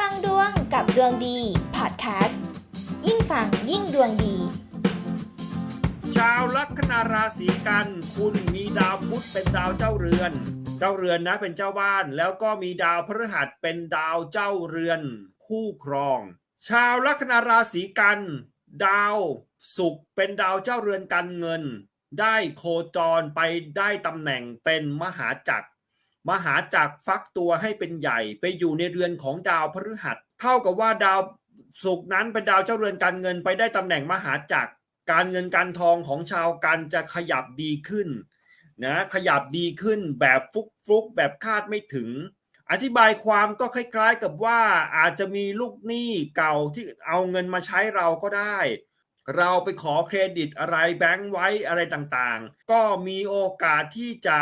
ฟังดวงกับดวงดีพอดแคสต์ยิ่งฟังยิ่งดวงดี ชาวลัคนาราศีกัน คุณมีดาวพุธเป็นดาวเจ้าเรือน เจ้าเรือนนะเป็นเจ้าบ้าน แล้วก็มีดาวพฤหัสเป็นดาวเจ้าเรือน คู่ครอง ชาวลัคนาราศีกัน ดาวศุกร์เป็นดาวเจ้าเรือนการเงิน ได้โคจรไปได้ตำแหน่งเป็นมหาจักร มหาจักรฟักตัวให้เป็นใหญ่ ไปอยู่ในเรือนของดาวพฤหัส เท่ากับว่าดาวศุกร์นั้นเป็นดาวเจ้าเรือนการเงินไปได้ตำแหน่งมหาจักรการเงินการทองของชาวกันจะขยับดีขึ้นนะขยับดีขึ้นแบบฟุกฟุกแบบคาดไม่ถึง อธิบายความก็คล้ายๆกับว่าอาจจะมีลูกหนี้เก่าที่เอาเงินมาใช้เราก็ได้ เราไปขอเครดิตอะไรแบงค์ไว้อะไรต่างๆ ก็มีโอกาสที่จะ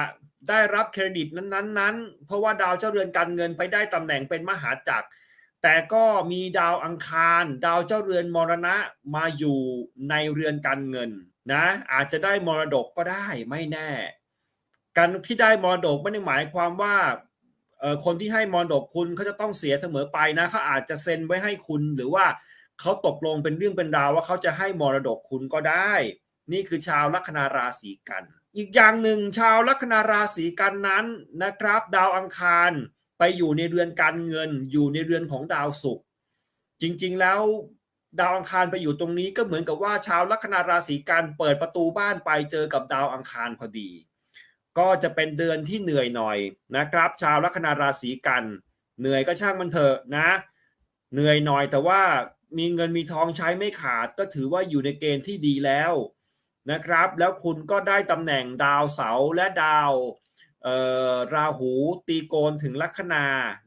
ได้รับเครดิตนั้นๆ ๆ เพราะว่าดาวเจ้าเรือนการเงินไปได้ตำแหน่งเป็นมหาจักร แต่ก็มีดาวอังคาร ดาวเจ้าเรือนมรณะมาอยู่ในเรือนการเงินนะอาจจะได้มรดกก็ได้ไม่แน่ การที่ได้มรดกไม่ได้หมายความว่าคนที่ให้มรดกคุณเขาจะต้องเสียเสมอไปนะเขาอาจจะเซ็นไว้ให้คุณหรือว่าเขาตกลงเป็นเรื่องเป็นราวว่าเขาจะให้มรดกคุณก็ได้ นี่คือชาวลัคนาราศีกัน อีกอย่างหนึ่งชาวลัคนาราศีกันนั้นนะครับ ดาวอังคารไปอยู่ในเรือนการเงิน อยู่ในเรือนของดาวศุกร์จริงๆแล้วดาวอังคารไปอยู่ตรงนี้ก็เหมือนกับว่าชาวลัคนาราศีกันเปิดประตูบ้านไปเจอกับดาวอังคารพอดี ก็จะเป็นเดือนที่เหนื่อยหน่อยนะครับ ชาวลัคนาราศีกัน เหนื่อยก็ช่างมันเถอะนะ เหนื่อยหน่อยแต่ว่ามีเงินมีทองใช้ไม่ขาดก็ถือว่าอยู่ในเกณฑ์ที่ดีแล้ว นะครับ แล้วคุณก็ได้ตำแหน่งดาวเสาและดาวราหูตีโกนถึงลัคนา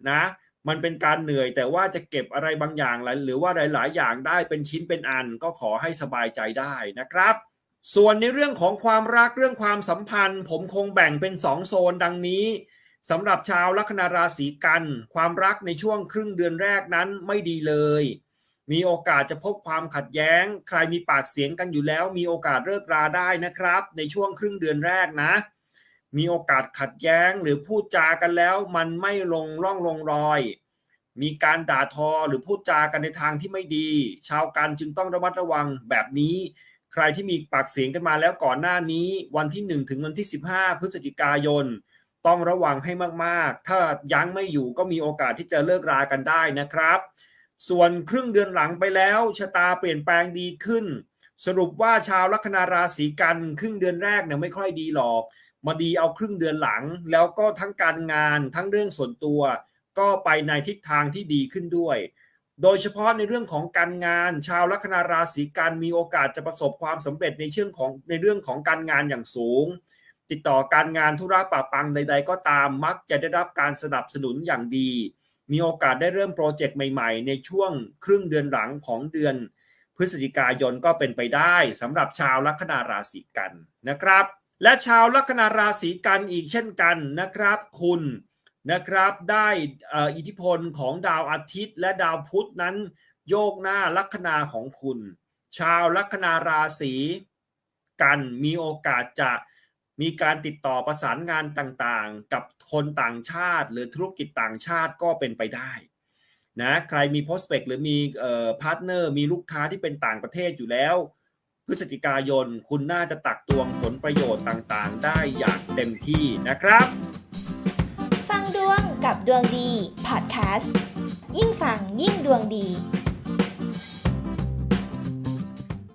นะ มันเป็นการเหนื่อยแต่ว่าจะเก็บอะไรบางอย่างหรือว่าหลาย ๆ อย่างได้เป็นชิ้นเป็นอันก็ขอให้สบายใจได้นะครับ ส่วนในเรื่องของความรักเรื่องความสัมพันธ์ ผมคงแบ่งเป็นสองโซนดังนี้สำหรับชาวลัคนาราศีกัน ความรักในช่วงครึ่งเดือนแรกนั้นไม่ดีเลย มีโอกาสจะพบความขัดแย้ง ใครมีปากเสียงกันอยู่แล้ว มีโอกาสเลิกราได้นะครับ ในช่วงครึ่งเดือนแรกนะ มีโอกาสขัดแย้งหรือพูดจากันแล้ว มันไม่ลงร่องลงรอย มีการด่าทอหรือพูดจากันในทางที่ไม่ดี ชาวกันจึงต้องระมัดระวังแบบนี้ ใครที่มีปากเสียงกันมาแล้วก่อนหน้านี้ วันที่ 1 ถึงวันที่ 15 พฤศจิกายน ต้องระวังให้มากๆ ถ้ายั้งไม่อยู่ก็มีโอกาสที่จะเลิกรากันได้นะครับ ส่วนครึ่งเดือนหลังไปแล้วชะตาเปลี่ยนแปลงดีขึ้น สรุปว่าชาวลัคนาราศีกันครึ่งเดือนแรกเนี่ยไม่ค่อยดีหรอก มาดีเอาครึ่งเดือนหลัง แล้วก็ทั้งการงานทั้งเรื่องส่วนตัว ก็ไปในทิศทางที่ดีขึ้นด้วย โดยเฉพาะในเรื่องของการงาน ชาวลัคนาราศีกันมีโอกาสจะประสบความสำเร็จในเชื่องของในเรื่องของการงานอย่างสูง ติดต่อการงานธุระปะปังใด ๆ ก็ตามมักจะได้รับการสนับสนุนอย่างดี มีโอกาสได้เริ่มโปรเจกต์ใหม่ๆ ในช่วงครึ่งเดือนหลังของเดือนพฤศจิกายนก็เป็นไปได้สำหรับชาวลัคนาราศีกันนะครับ และชาวลัคนาราศีกันอีกเช่นกันนะครับ คุณนะครับได้อิทธิพลของดาวอาทิตย์ และดาวพุธนั้น โยกหน้าลัคนาของคุณ ชาวลัคนาราศีกันมีโอกาสจะ มีการติดต่อประสานงานต่างๆ กับคนต่างชาติ หรือธุรกิจต่างชาติก็เป็นไปได้นะใครมี prospect หรือมีเอ่อพาร์ทเนอร์มีลูกค้าที่เป็นต่างประเทศอยู่แล้ว พฤศจิกายนคุณน่าจะตักตวงผลประโยชน์ต่างๆ ได้อย่างเต็มที่นะครับ ฟังดวงกับดวงดีพอดแคสต์ยิ่งฟังยิ่งดวงดี